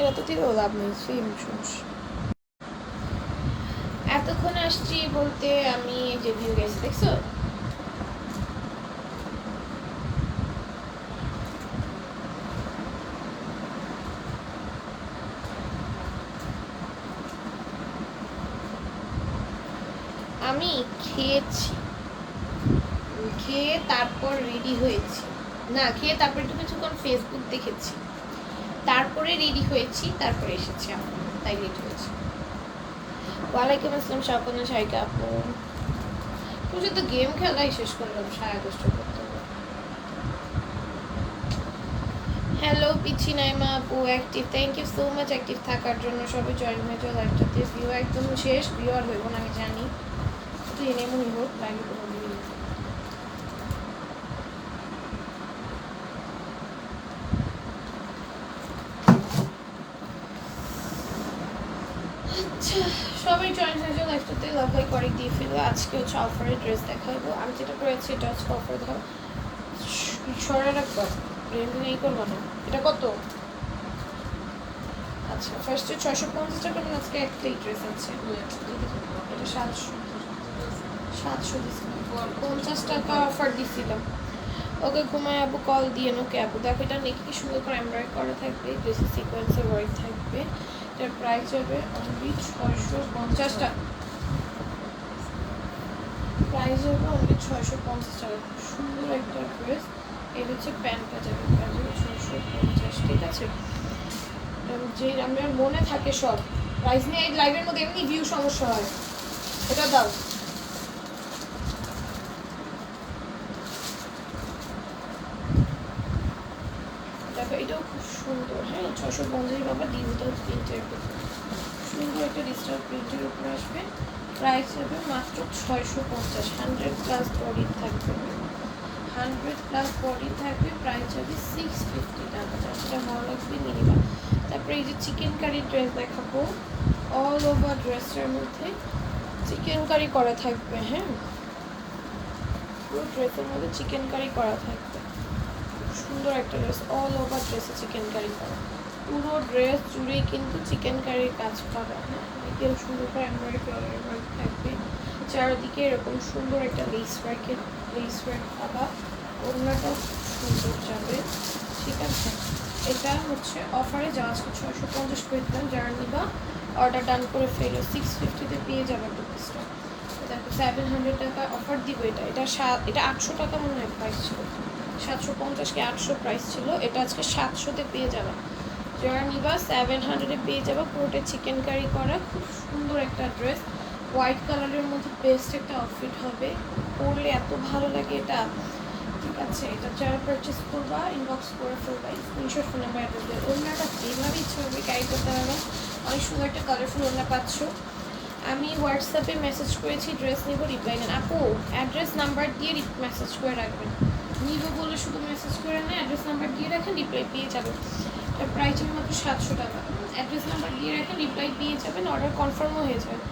এটা তো দিলেও লাভ নেই সেম সমস্যা এতক্ষণ আসছি বলতে আমি যে ভিউ গেছি, দেখছ? না, খেয়ে তারপরে একটু কিছুক্ষণ ফেসবুক দেখেছি। তারপরে রেডি হয়েছি, তারপরে এসেছি আমরা। তাই রেডি হয়েছি। ওয়ালাইকুম আসসালাম, স্বপ্ন সাইকা আপু। তুমি তো গেম খেলাই শেষ করলাম সাড়ে দশটা করতে হ্যালো পিছি নাইমা আপু active thank you so much active থাকার জন্য। সবাই জয়েন হয়ে যাও লাইভটাতে ভিউ একদম শেষ ভিউ আর হইব না, আমি জানি। তুই এনে মনে হোক লাইভে কোনো ভিউ নেই। আচ্ছা সবাই জয়েন হয়ে লাভ লাইক করে দিয়ে ফেলো, আজকে হচ্ছে অফারের ড্রেস দেখাবো। আমি যেটা করেছি, এটা হচ্ছে অফার দেখাবো সরে রাখব? এই করব না। এটা কত? আচ্ছা ফার্স্টে ছশো পঞ্চাশ টাকা মানে আজকে একটাই ড্রেস আছে। এটা সাতশো। সাতশো পঞ্চাশ টাকা অফার দিছিলাম। ওকে ঘুমায় আপু কল দিয়ে নোকে আপু দেখো এটা নেকি কি সুন্দর করে এমব্রয়েড করা থাকবে। ড্রেসের সিকোয়েন্সের ওয়ার্ক থাকবে। এটার প্রাইস হবে অনলি ছয়শো পঞ্চাশ টাকা। প্রাইস হবে অনলি ছয়শো পঞ্চাশ টাকা। খুব সুন্দর একটা ড্রেস। এই হচ্ছে প্যান্টটা যাবে প্যান্ট হবে ছয়শো পঞ্চাশ, ঠিক আছে? যে আমার মনে থাকে সব প্রাইস নিয়ে এই লাইভের মধ্যে এমনি ভিউ সমস্যা হয়। এটা দাও। দেখো, এটাও খুব সুন্দর হ্যাঁ? ছশো পঞ্চাশ বাবা ডিজিটাল প্রিন্টের সুন্দর একটা ডিজিটাল প্রিন্টের উপরে আসবে। প্রাইস হবে মাত্র ছয়শো পঞ্চাশ। হান্ড্রেড প্লাস বডি থাকবে। হান্ড্রেড প্লাস বডি থাকবে প্রাইস হবে সিক্স ফিফটি টাকা। যেটা ভালো লাগবে মিনিমাম তারপরে এই যে চিকেন কারি ড্রেস দেখাবো। অল ওভার ড্রেসটার মধ্যে চিকেন কারি করা থাকবে হ্যাঁ? পুরো ড্রেসের মধ্যে চিকেন কারি করা থাকবে। সুন্দর একটা ড্রেস অল ওভার ড্রেসে চিকেন কারি করা। পুরো ড্রেস জুড়েই কিন্তু চিকেন কারির কাজ করা হ্যাঁ? এদিকেও সুন্দর করে এমব্রয়ডারি ওয়ার্ক থাকবে। চারদিকে এরকম সুন্দর একটা লেস ওয়ার্কের লেস ওয়ার্ক পাবা। ওড়নাটাও সুন্দর যাবে। ঠিক আছে? এটা হচ্ছে অফারে যাওয়া আজকে ছয়শো পঞ্চাশ করে দিলাম। যারা নিবা অর্ডার ডান করে ফেলো। সিক্স ফিফটিতে পেয়ে যাবে একটা পিসটা সেভেন হান্ড্রেড টাকা অফার দিব এটা। এটা সাত এটা আটশো টাকা মনে হয় প্রাইস ছিল। সাতশো পঞ্চাশ কি আটশো প্রাইস ছিল। এটা আজকে সাতশোতে পেয়ে যাবে। যারা সেভেন হান্ড্রেডে পেয়ে যাবে। পুরোটা চিকেন কারি করা। খুব সুন্দর একটা ড্রেস হোয়াইট কালারের মধ্যে বেস্ট একটা আউটফিট হবে। পরলে এত ভালো লাগে এটা। ঠিক আছে, এটা যারা পারচেস করবা ইনবক্স করে ফেলবা। স্ক্রিনশট ফোন নাম্বার দেবে ওনাটা যেভাবে ইচ্ছা হবে ক্যারি করতে পারবা। অনেক সুন্দর একটা কালারফুল ওনা পাচ্ছ। আমি হোয়াটসঅ্যাপে মেসেজ করেছি ড্রেস নিব রিপ্লাই নেন আপু অ্যাড্রেস নাম্বার দিয়ে মেসেজ করে রাখবেন। নিব বলে শুধু মেসেজ করে না অ্যাড্রেস নাম্বার দিয়ে রাখেন রিপ্লাই পেয়ে যাবেন। এর প্রাইস মাত্র সাতশো টাকা। অ্যাড্রেস নাম্বার দিয়ে রাখেন রিপ্লাই পেয়ে যাবেন অর্ডার কনফার্মও হয়ে যাবে।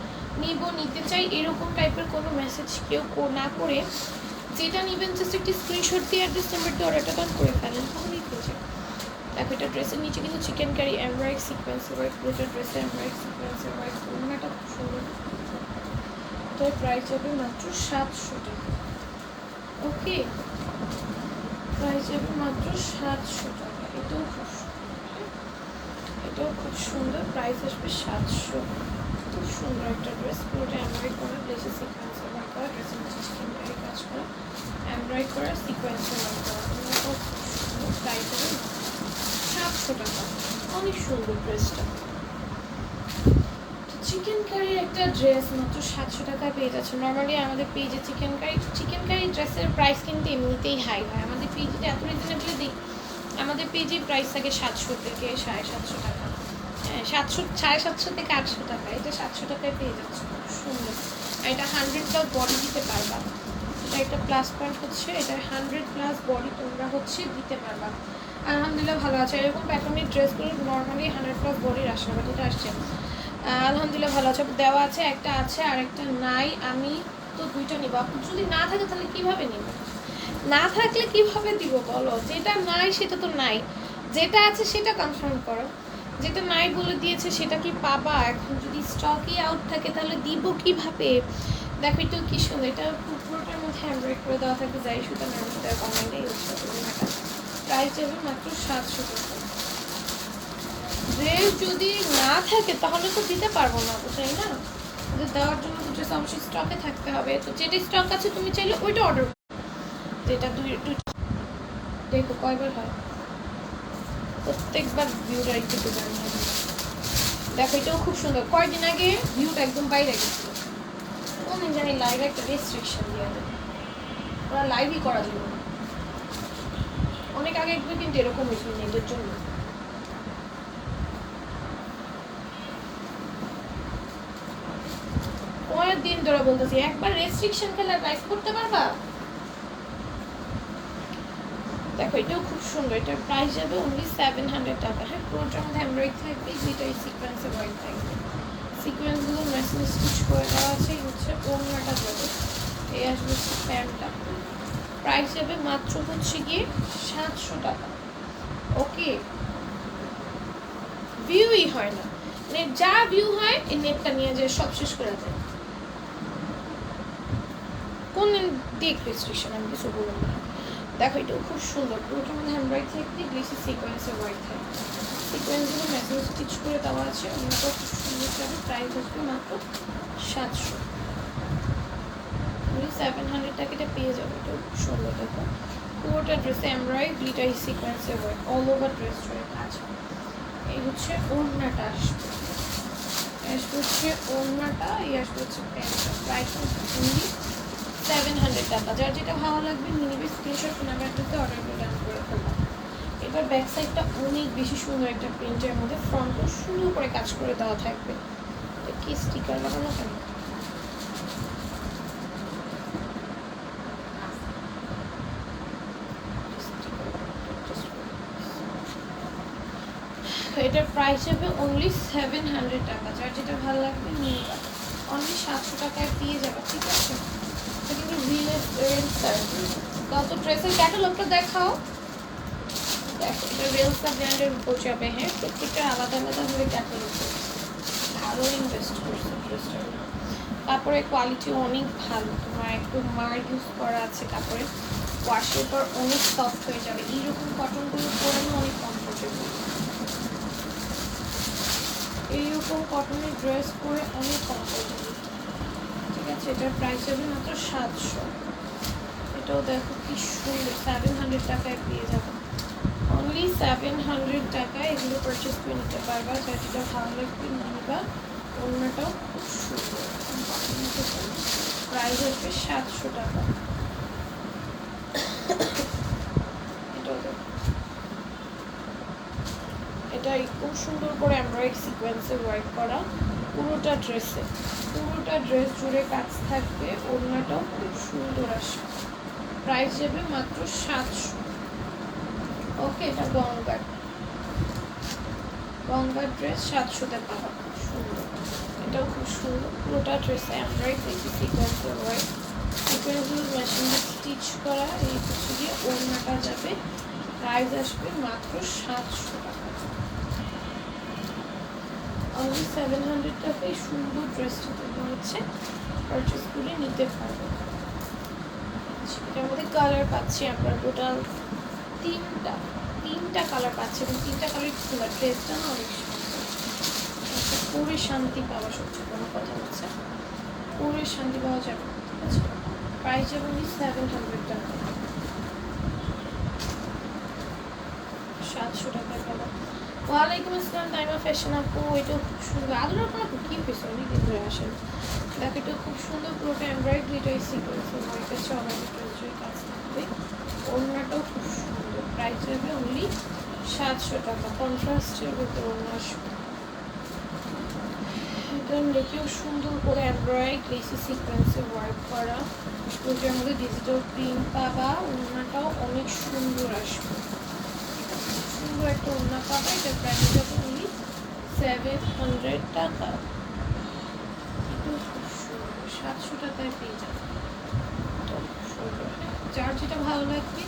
নিব, নিতে চাই এরকম টাইপের কোনো মেসেজ কেউ না করে, যেটা নেবেন জাস্ট একটি স্ক্রিনশট দিয়ে অ্যাড্রেস নাম্বার দিয়ে অর্ডারটা ডান করে ফেলেন, তাহলেই হয়ে যাবে। দেখো, এটা ড্রেসের নিচে কিন্তু চিকেন কারি এমব্রয়েড সিকোয়েন্সের ওয়ার্ক পুরোটা ড্রেসের এমব্রয়েড সিকোয়েন্সের ওয়ার্ক ওনাটা খুব সুন্দর। এটার প্রাইস হবে মাত্র সাতশো টাকা। ওকে প্রাইস হবে মাত্র সাতশো টাকা। এটাও খুব এটাও খুব সুন্দর প্রাইস আসবে সাতশো। খুব সুন্দর একটা ড্রেস পুরোটা এমব্রয়েড করা ব্লেসে সিকোয়েন্সের ওয়ার্ক করা ড্রেসের কারি কাজ করা। এমব্রয়েড করা সিকোয়েন্সের ওয়ার্ক করা। প্রাইস হবে সাতশো টাকা। অনেক সুন্দর ড্রেসটা চিকেন কারির একটা ড্রেস মাত্র সাতশো টাকায় পেয়ে যাচ্ছে। নর্মালি আমাদের পেজে চিকেন কারি চিকেন কারি ড্রেসের প্রাইস কিন্তু এমনিতেই হাই হয়। আমাদের পেজে এত রিজনেবলি দিই আমাদের পেজে প্রাইস থাকে সাতশো থেকে সাড়ে সাতশো টাকা। সাতশো, সাড়ে সাতশো থেকে আটশো টাকা। এটা সাতশো টাকায় পেয়ে যাচ্ছে। খুব সুন্দর। আর এটা হান্ড্রেড প্লাস বডি দিতে পারবা। এটা একটা প্লাস পয়েন্ট হচ্ছে। এটা হান্ড্রেড প্লাস বডি তোমরা হচ্ছে দিতে পারবা। আলহামদুলিল্লাহ ভালো আছে। এরকম প্যাটার্নের ড্রেসগুলো নর্মালি হান্ড্রেড প্লাস বডির আসে বাট এটা আসছে আলহামদুলিল্লাহ ভালো আছে। দেওয়া আছে, একটা আছে, আর একটা নাই। আমি তো দুইটা নিব। যদি না থাকে তাহলে কীভাবে নিব? না থাকলে কীভাবে দিব বলো? যেটা নাই সেটা তো নাই। যেটা আছে সেটা কনফার্ম করো। যেটা নাই বলে দিয়েছে, সেটা কি পাবা? এখন যদি স্টকই আউট থাকে, তাহলে দিব কীভাবে? দেখো একটু কি সুন্দর। এটা পুরোটার মধ্যে এমব্রয়েড করে দেওয়া থাকে, যাই সুতা সুতা কমেন্টে ইউজ প্রাইস যাবে। মাত্র সাতশো টাকা। ড্রেস যদি না থাকে, তাহলে তো দিতে পারব না তো, তাই না? দেওয়ার জন্য দুটো অবশ্যই স্টকে থাকতে হবে। তো যেটা স্টক আছে, তুমি চাইলে ওইটা অর্ডার যেটা দুই দেখো, কয়বার হয়? প্রত্যেকবার ভিউটা একটু দিই। দেখো, এটাও খুব সুন্দর। কয়েকদিন আগে ভিউটা একদম বাইরে গেছিল। কোন জানি লাইভে একটা রেস্ট্রিকশন দিয়ে দেবে ওরা লাইভই করা যাবে অনেক আগে একবার কিন্তু এরকম হয়েছিল মেয়েদের জন্য। কয়েক দিন ধরে বলতেছি, একবার রেস্ট্রিকশন খেলে লাইভ করতে পারবা? দেখো, এটাও খুব সুন্দর। এটার প্রাইস যাবে অনলি সেভেন হান্ড্রেড টাকা। হ্যাঁ পুরোটার মধ্যে এমব্রয়েড থাকবে দুইটাই সিকোয়েন্সে হোয়াইট থাকবে। সিকোয়েন্সগুলো মেশিন স্টিচ করে দেওয়া আছে হচ্ছে ওড়নাটা যাবে। এই আসবে প্যান্টটা। প্রাইস যাবে মাত্র হচ্ছে গিয়ে সাতশো টাকা। ওকে ভিউই হয় না। মানে যা ভিউ হয়, এই নেটটা নিয়ে যায়, সব শেষ করে দেয়। কোন দিক রেস্ট্রিকশন আমি কিছু বললাম না। দেখো, এটাও খুব সুন্দর। পুরোটার মধ্যে হ্যান্ডরাইট থাকবে গ্লেসি সিকোয়েন্সে হোয়াইট থাকবে সিকোয়েন্সগুলো মেসেজ স্টিচ করে দেওয়া আছে। অন্যটা খুব সুন্দর যাবে প্রাইস হচ্ছে মাত্র সাতশো। তুমি সেভেন হান্ড্রেড টাকাটা পেয়ে যাবে, এটাও খুব সুন্দর, দেখো। পুরোটা ড্রেসে এমব্রয়েড দুইটাই সিকোয়েন্সে হোয়াইট অল ওভার ড্রেস জুড়ে কাজ। এই হচ্ছে ওড়নাটা আসবে। আসবে হচ্ছে ওড়নাটা, এই আসবে হচ্ছে প্যান্টটা। প্রাইস হচ্ছে সেভেন হান্ড্রেড টাকা। যার যেটা ভালো লাগবে নিয়ে নেবে স্ক্রিনশট নাম্বার দিতে অর্ডার করে ডান করে ফেলবা এবার ব্যাক সাইডটা অনেক বেশি সুন্দর একটা প্রিন্টের মধ্যে ফ্রন্টও সুন্দর করে কাজ করে দেওয়া থাকবে। কি স্টিকার লাগানো কেন এটার প্রাইস হবে অনলি সেভেন হান্ড্রেড টাকা। যার যেটা ভালো লাগবে, নিয়ে অনলি সাতশো টাকায় পেয়ে যাবে, ঠিক আছে? রেলসার কত ড্রেসের ক্যাটালগটা দেখাও। দেখো, এটা রেলসা ব্র্যান্ডের উপর যাবে হ্যাঁ প্রত্যেকটা আলাদা আলাদা ভাবে ক্যাটালগ ভালো ইনভেস্ট করছে ড্রেসটার কাপড়ের কোয়ালিটি অনেক ভালো। তোমার একটু মার ইউজ করা আছে কাপড়ে। ওয়াশের পর অনেক সফট হয়ে যাবে। এইরকম কটনগুলো পরানো অনেক কমফোর্টেবল এইরকম কটনের ড্রেস পরে অনেক কমফোর্টেবল এটার প্রাইস হবে মাত্র সাতশো। এটাও দেখো কি সুন্দর সেভেন হান্ড্রেড টাকায় পেয়ে যাব। অনলি সেভেন হান্ড্রেড টাকায় এগুলো পারচেস করে নিতে পারবা যেটা ভালো লাগবে নিবা। অন্যটাও খুব সুন্দর। প্রাইস হচ্ছে সাতশো টাকা। এটা খুব সুন্দর করে এমব্রয়েড সিকোয়েন্সে ওয়ার্ক করা, পুরোটা ড্রেসে পুরোটা ড্রেস জুড়ে কাজ থাকবে, ওড়নাটাও খুব সুন্দর আসবে। প্রাইস যাবে মাত্র সাতশো। ওকে এটা গঙ্গার। গঙ্গার ড্রেস সাতশোতে পাওয়া খুব সুন্দর। এটাও খুব সুন্দর। পুরোটা ড্রেসে এমব্রয়েড দেখি সিকোয়েন্সে ওয়ার্ক সিকোয়েন্সগুলো মেশিন স্টিচ করা, এই হচ্ছে গিয়ে ওড়নাটা যাবে। প্রাইস আসবে মাত্র সাতশো টাকা। অনলি সেভেন হান্ড্রেড টাকায় সুন্দর ড্রেসটা তৈরি হচ্ছে। পারচেস করে নিতে পারব। এটার মধ্যে কালার পাচ্ছি আমরা টোটাল তিনটা তিনটা কালার পাচ্ছি এবং তিনটা কালার সুন্দর ড্রেসটা না অনেক সুন্দর। একটা পরে শান্তি পাওয়া সবচেয়ে বড় কথা হচ্ছে। পরে শান্তি পাওয়া যাবে, ঠিক আছে? প্রাইস উনি সেভেন হান্ড্রেড টাকা। সাতশো পাবো ওয়ালাইকুম আসসালাম, তাইমা ফ্যাশন আপু। এটাও খুব সুন্দর। আদর আপনার আপু কী হয়েছে অনেক ধরে আসেন। দেখ এটা খুব সুন্দর পুরোটা এমব্রয়ডারিটাই সিকোয়েন্স আমার কাছে অনেক কাজ থাকবে। ওড়নাটাও খুব সুন্দর। প্রাইস যাবে অনলি সাতশো টাকা। কন্ট্রাস্টের ভিতরে ওড়না এটা দেখেও সুন্দর করে এমব্রয়েড লেসি সিকোয়েন্সে ওয়ার্ক করা। ওইটার মধ্যে ডিজিটাল প্রিন্ট পাবা। ওড়নাটাও অনেক সুন্দর আসবে। সুন্দর একটা ওড়না পাবে এটার প্রাইস যাবে অনলি সেভেন হান্ড্রেড টাকা। সাতশো টাকায় পেয়ে যাবে। যার যেটা ভালো লাগবে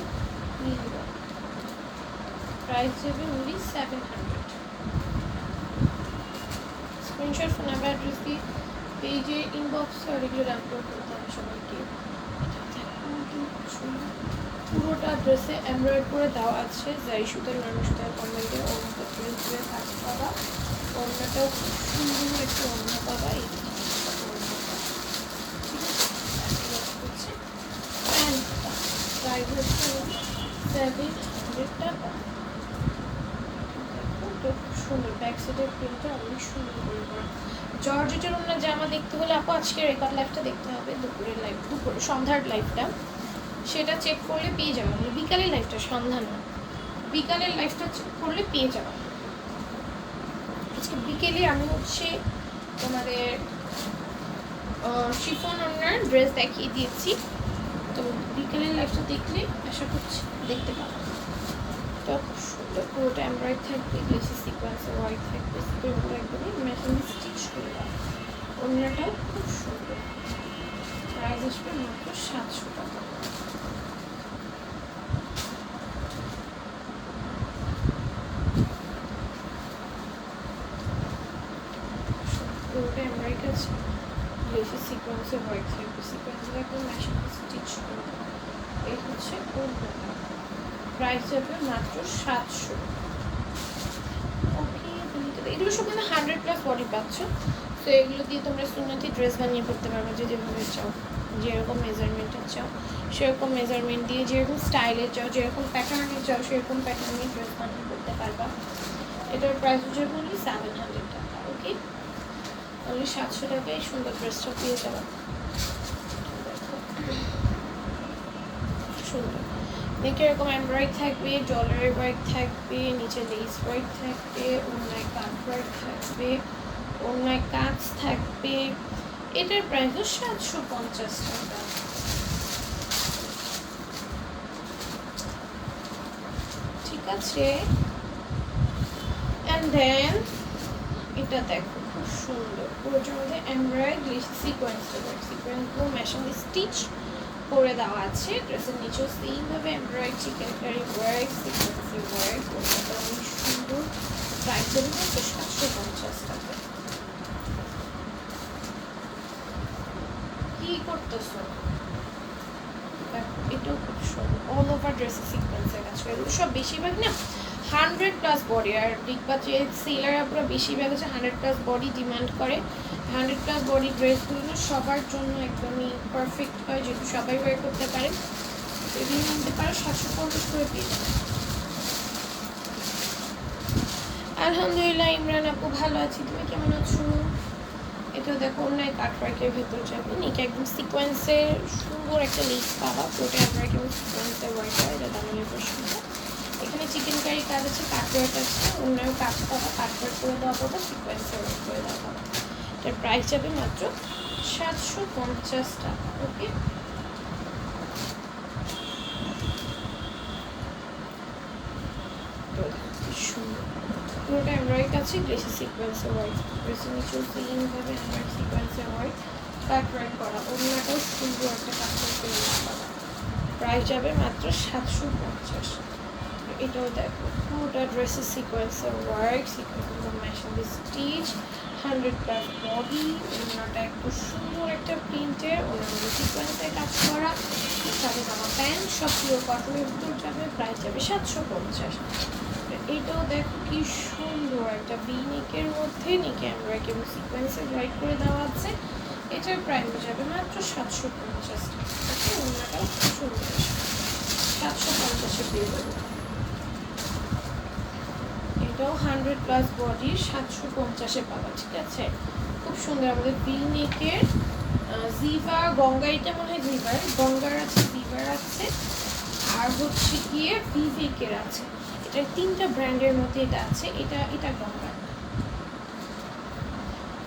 নিয়ে নেব। প্রাইস যাবে only seven hundred screenshot phone number address দিয়ে পেজে ইনবক্সে অনেকগুলো ডাউনলোড করতে হবে সবাইকে। সুন্দর। পুরোটা ড্রেসে এমব্রয়েড করে দেওয়া আছে। যাই সুতার নরম সুতার কমেন্টে অন্যটা প্রিন্ট করে কাজ পাবা অন্যটাও খুব সুন্দর একটু অন্য পাবা এই সুন্দর। সুন্দর করা জর্জেটের অন্য জামা দেখতে হলে, আপু, আজকে রেকর্ড লাইফটা দেখতে হবে দুপুরের লাইফ দুপুরে সন্ধ্যার লাইফটা সেটা চেক করলে পেয়ে যাবে। মানে বিকালের লাইফটা সন্ধ্যা না। বিকালের লাইফটা চেক করলে পেয়ে যাবে। আজকে বিকেলে আমি হচ্ছে তোমাদের শিফন অন্যার ড্রেস দেখিয়ে দিয়েছি। তো বিকেলের লাইফটা দেখলে আশা করছি দেখতে পাবো। তো সুন্দর পুরোটা এমব্রয়েড থাকবে গ্লেসি সিকোয়েন্সের হোয়াইট থাকবে সিকোয়েন্সগুলো একদমই মেশিন স্টিচ করে দেওয়া অন্যটাও খুব সুন্দর। প্রাইস আসবে মাত্র সাতশো টাকা পুরোটা এমব্রয়েড আছে গ্লেসি সিকোয়েন্সের হোয়াইট সিকোয়েন্সগুলো একদম স্টিচ করে এই হচ্ছে অন্যটা প্রাইস যাবে মাত্র সাতশো। ওকে এগুলো সব কিন্তু হান্ড্রেড প্লাস বডি পাচ্ছ। তো এগুলো দিয়ে তোমরা সুন্নতি ড্রেস বানিয়ে পড়তে পারবে যে যেভাবে চাও। যেরকম মেজারমেন্টের চাও, সেরকম মেজারমেন্ট দিয়ে যেরকম স্টাইলে চাও, যেরকম প্যাটার্নে চাও, সেরকম প্যাটার্নে ড্রেস বানিয়ে করতে পারবা। এটার প্রাইস হচ্ছে অনলি সেভেন হান্ড্রেড অনলি সাতশো টাকায় সুন্দর ড্রেসটা পেয়ে যাবা দেখো সুন্দর। দেখে এরকম এমব্রয়েড থাকবে ডলারের ওয়ার্ক থাকবে, নিচে লেস ওয়ার্ক থাকবে অন্যায় কাঠ ওয়ার্ক থাকবে অন্যায় কাজ থাকবে। এটার প্রাইস তো সাতশো পঞ্চাশ টাকা। ঠিক আছে। অ্যান্ড দেন এটা দেখো খুব সুন্দর। পুরোটার মধ্যে এমব্রয়েড সিকোয়েন্স সিকোয়েন্সগুলো মেশিন স্টিচ করে দেওয়া আছে। ড্রেসের নিচেও সেইভাবে এমব্রয়েড chikankari work sequence work ওটা অনেক সুন্দর প্রাইস দেবে হচ্ছে সাতশো পঞ্চাশ টাকা। কি করতেছো? দেখো, এটাও খুব সুন্দর। অল ওভার ড্রেসের সিকোয়েন্সের কাজ করে। সব বেশিরভাগ না হান্ড্রেড প্লাস বডি, আর যে সেলাররা পুরো বেশিরভাগ হচ্ছে হান্ড্রেড প্লাস বডি ডিমান্ড করে। হান্ড্রেড প্লাস বডি ড্রেসগুলো না সবার জন্য একদমই পারফেক্ট হয়, যেহেতু সবাই ওয়ার করতে পারে। নিতে পারো, সাতশো পঞ্চাশ করে পেয়ে যাবে আলহামদুলিল্লাহ, ইমরান আপু ভালো আছি। তুমি কেমন আছো? এটা দেখো, অন্য কাটওয়ার্কের ভেতর যাবে নিকে একদম সিকোয়েন্সের সুন্দর একটা লিস পাবা। পুরোটা আপনার কেমন সিকোয়েন্সের ওয়ার্ক হয় এটা দামের প্রশ্ন। এখানে চিকেন কারি কাজ আছে কাটওয়ার্ক আছে অন্যান্য কাজ পাবা কাটওয়ার্ক করে দেওয়া পাবা সিকোয়েন্সের ওয়ার্ক করে দেওয়া পাবা এটার প্রাইস যাবে মাত্র সাতশো পঞ্চাশ টাকা ওকে পুরোটা করা যাবে মাত্র সাতশো পঞ্চাশ। এটাও দেখো। পুরোটা ড্রেসের সিকোয়েন্সের ওয়ার্ক সিকোয়েন্সের machine stitch hundred plus body অন্যটা একটু সুন্দর একটা প্রিন্টের অন্য সিকোয়েন্সের কাজ করা। সাথে জামা প্যান্ট সব পিওর কটনের ভিতর যাবে প্রাইস যাবে সাতশো পঞ্চাশ। এটাও দেখো কি সুন্দর একটা বি নেকের মধ্যে নেকে এমব্রয়েড এবং সিকোয়েন্সে রাইট করে দেওয়া আছে। এটার প্রাইস যাবে মাত্র সাতশো পঞ্চাশ। টাকা অন্যটাও খুব সুন্দর। সাতশো পঞ্চাশে পেয়ে যাবে এটাও হান্ড্রেড প্লাস বডি সাতশো পঞ্চাশে পাওয়া, ঠিক আছে? খুব সুন্দর আমাদের বি নেকের জিভা, গঙ্গা, এটা মনে হয় জিভার গঙ্গার আছে, জিভার আছে, আর হচ্ছে গিয়ে ভিভেকের আছে। এটা তিনটা ব্র্যান্ডের মধ্যে এটা আছে, এটা এটা গঙ্গা।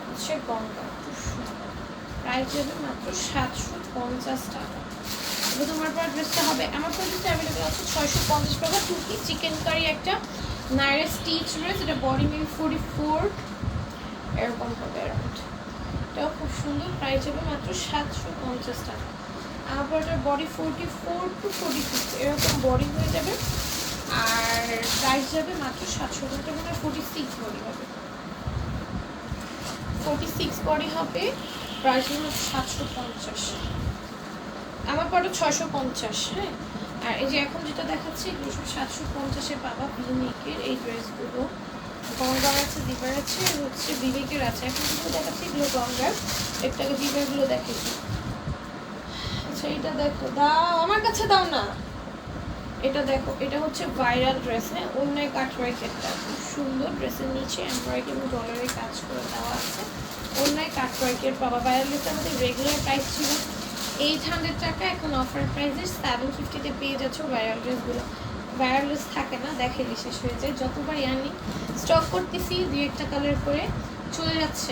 হচ্ছে গঙ্গা, খুব সুন্দর। প্রাইস যাবে মাত্র সাতশো পঞ্চাশ টাকা। তোমার পর ড্রেসটা হবে। আমার পর ড্রেসটা অ্যাভেলেবেল আছে ছয়শো পঞ্চাশ টাকা। টু কি চিকেন কারি একটা নাইরা স্টিচ ড্রেস এটা বডি মেবি ফোর্টি ফোর এরকম হবে অ্যারাউন্ড এটাও খুব সুন্দর প্রাইস যাবে মাত্র সাতশো পঞ্চাশ টাকা। আবার এটার body forty four to forty six এরকম বডি হয়ে যাবে। আর প্রাইস যাবে মাত্র সাতশো টাকা, মনে ফোর্টি সিক্স বডি হবে ফোর্টি সিক্স বডি হবে প্রাইস হলো সাতশো পঞ্চাশ। আমার পরে ছশো পঞ্চাশ হ্যাঁ? আর এই যে এখন যেটা দেখাচ্ছি সব সাতশো পঞ্চাশে পাবা বিউনিকের এই ড্রেসগুলো। গঙ্গার আছে দিবার আছে হচ্ছে বিবেকের আছে। এখন যেগুলো দেখাচ্ছি, এগুলো গঙ্গার। একটাকে দিবারগুলো দেখেছি আচ্ছা এটা দেখো, দাও, আমার কাছে দাও না। এটা দেখো, এটা হচ্ছে ভাইরাল ড্রেস হ্যাঁ? অন্য কাটওয়ার্কেরটা খুব সুন্দর ড্রেসের নিচে এমব্রয়ডারি এবং ডলারের কাজ করে দেওয়া আছে। অন্য কাটওয়ার্কের পাবা ভাইরাল ড্রেসটা আমাদের রেগুলার প্রাইস ছিল এইট হান্ড্রেড টাকা এখন অফার প্রাইসে সেভেন ফিফটিতে পেয়ে যাচ্ছ ভাইরাল ড্রেসগুলো ভাইরাল ড্রেস থাকে না, দেখে শেষ হয়ে যায়। যতবারই আনি স্টক করতেছি দুই একটা কালার করে চলে যাচ্ছে।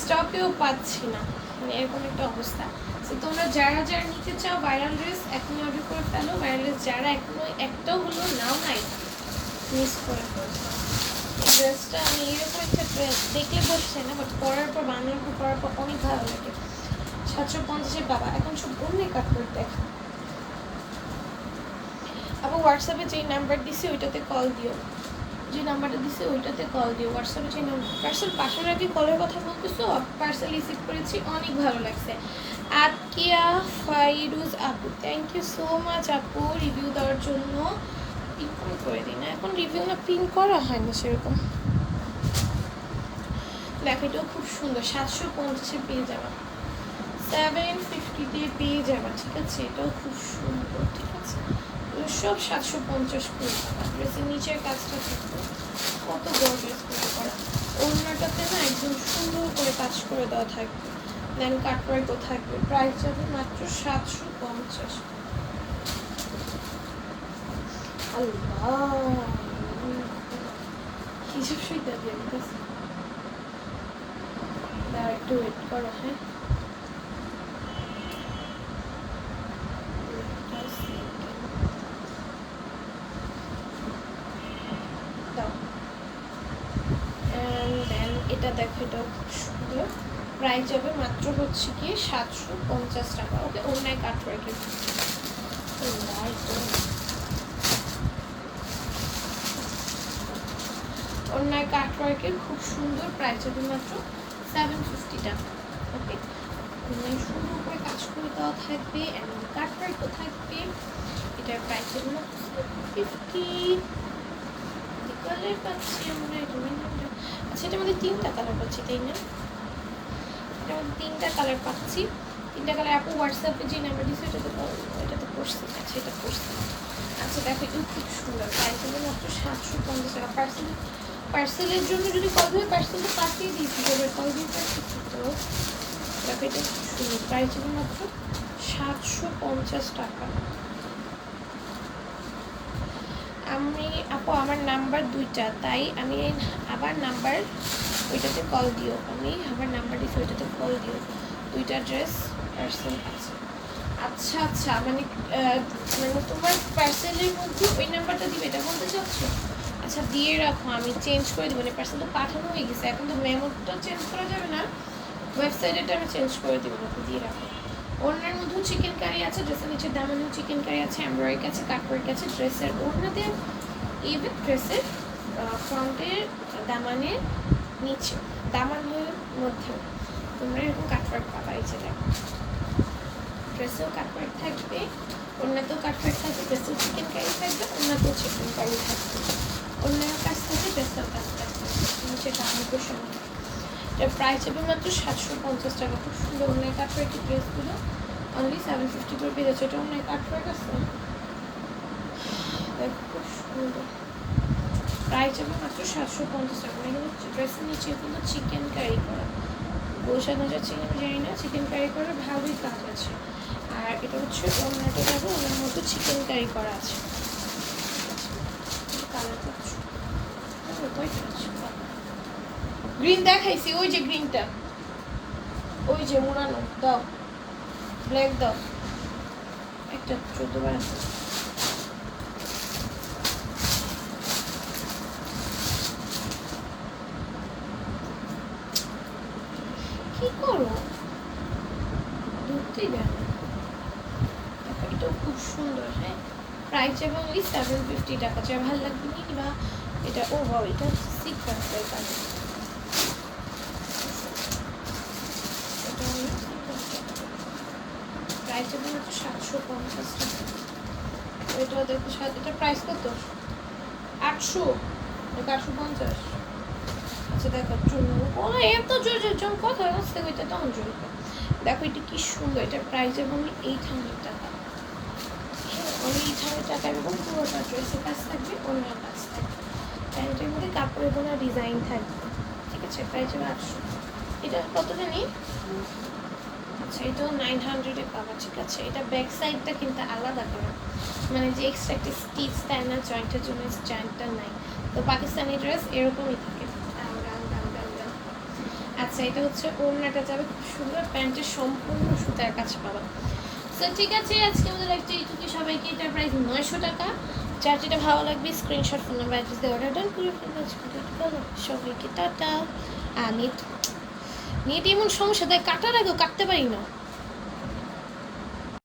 স্টকেও পাচ্ছি না। মানে এরকম একটা অবস্থা। তো তোমরা যারা যারা নিতে চাও ভাইরাল ড্রেস এখনই অর্ডার করে ফেলো। ভাইরাল ড্রেস যারা এখনও একটাও হলো, নাও নাই মিস করে ড্রেসটা আমি এরকম একটা ড্রেস দেখলে বসছে না বাট পরার পর বানানোর পর পরার পর অনেক ভালো লাগে। সাতশো পঞ্চাশের বাবা। এখন সব অন্য কাপড় দেখা আবার হোয়াটসঅ্যাপে যেই নাম্বার দিছে, ওইটাতে কল দিও। যে নাম্বারটা দিছে, ওইটাতে কল দিও। হোয়াটসঅ্যাপে যে নাম্বার পার্সেল পাঠানোর আগে কলের কথা বলতেছো? পার্সেল রিসিভ করেছি, অনেক ভালো লাগছে। আকিয়া ফাইরুজ আপু থ্যাংক ইউ সো মাচ আপু রিভিউ দেওয়ার জন্য। পিন করে দিই না। এখন রিভিউ না পিন করা হয় না সেরকম। দেখো, এটাও খুব সুন্দর। সাতশো পঞ্চাশে পেয়ে যাবা। সেভেন ফিফটিতে পেয়ে যাবা, ঠিক আছে? এটাও খুব সুন্দর, ঠিক আছে? সব সাতশো পঞ্চাশ করে ড্রেসের নিচের কাজটা কত গর্জেস করে করা অন্যটাতে না একদম সুন্দর করে কাজ করে দেওয়া থাকবে। দেন কাটওয়ার্কও থাকবে। প্রাইস যাবে মাত্র সাতশো পঞ্চাশ। আল্লাহ! হিসাব সুইটা দিয়ে একটু ওয়েট করো হ্যাঁ দাও দেন এটা দেখো এটাও খুব সুন্দর প্রাইস যাবে মাত্র হচ্ছে কি সাতশো পঞ্চাশ টাকা। ওকে অন্যায় রেখে অন্যায় কাট ওয়ার্কের খুব সুন্দর প্রাইস যাবে মাত্র সেভেন ফিফটি টাকা। ওকে অন্যায় সুন্দর করে কাজ করে দেওয়া থাকবে কাট ওয়ার্কও থাকবে। এটার প্রাইস যাবে মাত্র ফিফটি কালার পাচ্ছি আমরা আচ্ছা এটা আমাদের তিনটা কালার পাচ্ছি, তাই না? মধ্যে তিনটা কালার পাচ্ছি। তিনটা কালার আপু হোয়াটসঅ্যাপে যে নাম্বার দিচ্ছে ওটাতে ওটাতে পড়ছি আচ্ছা এটা পড়ছি। আচ্ছা দেখো এটা খুব সুন্দর। প্রাইস মাত্র সাতশো পঞ্চাশ টাকা। পার্সেল পার্সেলের জন্য যদি কল দেবে পার্সেলটা পাঠিয়ে দিয়েছি, তবে কল দিয়ে তো। দেখো, এটা খুব সুন্দর। প্রাইস মাত্র সাতশো পঞ্চাশ টাকা। আমি আপু, আমার নাম্বার দুইটা, তাই আমি আবার নাম্বার ওইটাতে কল দিও আমি আমার নাম্বার দিচ্ছি ওইটাতে কল দিও। দুইটা ড্রেস পার্সেল আছে। আচ্ছা আচ্ছা মানে মানে তোমার পার্সেলের মধ্যে ওই নাম্বারটা দিবে, এটা বলতে চাচ্ছ? আচ্ছা দিয়ে রাখো, আমি চেঞ্জ করে দেবো মানে পার্সেল তো পাঠানো হয়ে গেছে, এখন তো মেমোটা চেঞ্জ করা যাবে না। ওয়েবসাইটটা আমি চেঞ্জ করে দেবো দিয়ে রাখো। ওড়নার মধ্যেও চিকেন কারি আছে ড্রেসের নিচে দামানেও চিকেন কারি আছে এমব্রয়ডারি আছে কাটওয়ার্ক আছে ড্রেসের ওড়নাতে ইভেন ড্রেসের ফ্রন্টের দামানের নিচে দামানের মধ্যে তোমরা এরকম কাটওয়ার্ক পাবা, এই যে দেখো। ড্রেসেও কাটওয়ার্ক থাকবে, ওড়নাতেও কাটওয়ার্ক থাকবে ড্রেসেও চিকেন কারি থাকবে, ওড়নাতেও চিকেন কারি থাকবে। অন্যের কাছ থেকে ড্রেসের কাছ থাকবে। নিচে দামের পোষণ এটার প্রাইস হবে মাত্র সাতশো পঞ্চাশ টাকা। খুব সুন্দর অনেক কাটওয়ার্কের ড্রেসগুলো অনলি সেভেন ফিফটি করে পেয়ে যাচ্ছে এটা অনেক কাটওয়ার্ক আছে? খুব সুন্দর। প্রাইস হবে মাত্র সাতশো পঞ্চাশ টাকা। মানে কিন্তু ড্রেসের নিচে কিন্তু চিকেন কারি করা। বোঝানো যাচ্ছে আমি জানি না চিকেন কারি করার ভালোই কাজ আছে। আর এটা হচ্ছে অন্যটা যাবে ওনার মতো চিকেন কারি করা আছে। গ্রিন দেখাইছি, ওই যে গ্রিনটা ওই যে মোড়ানো দাও। ব্ল্যাক দাও। একটা চোদ্দ বার আছে। কি করো? ধরতে গেল। এটাও খুব সুন্দর হ্যাঁ। প্রাইস এবং ওই সেভেন ফিফটি টাকা যা ভালো লাগবে নি বা এটা, ও বাবা, এটা সিক্স হান্ড্রেড হচ্ছে সাতশো পঞ্চাশ এটা দেখো এটা প্রাইস কত? আটশো? আটশো পঞ্চাশ। আচ্ছা দেখো চুন ও এত জোর জোর যখন কথা আসতে হইতে তখন জোর দেখো, এটা কি সুন্দর এটা প্রাইস আমি এইট হান্ড্রেড টাকা। এইট হান্ড্রেড টাকা এবং পুরোটা ড্রেসের কাজ থাকবে অন্য কাজ থাকবে। প্যান্টের মধ্যে কাপড়ের কোনো ডিজাইন থাকবে ঠিক আছে? প্রাইস যাবে আটশো। এটা কত জানি? আচ্ছা এটাও নাইন হান্ড্রেডে পাবা ঠিক আছে? এটা ব্যাক সাইডটা কিন্তু আলাদা করা। মানে যে এক্সট্রা একটা স্টিচ দেয় না জয়েন্টের জন্য জয়েন্টটা নাই। তো পাকিস্তানি ড্রেস এরকমই থাকে ডান, ডান, ডান, ডান, ডান। আচ্ছা এটা হচ্ছে ওড়নাটা যাবে। খুব সুন্দর প্যান্টের সম্পূর্ণ সুতার কাছে পাবা। তো ঠিক আছে, আজকে আমাদের লাইফটা এইটুকু সবাইকে এটার প্রাইস নয়শো টাকা। যার যেটা ভালো লাগবে স্ক্রিনশট ফোন নাম্বার অ্যাড্রেস দিয়ে অর্ডার ডান করে সবাইকে টাটা। আর নেট এমন সমস্যা তাই কাটার আগেও কাটতে পারি না।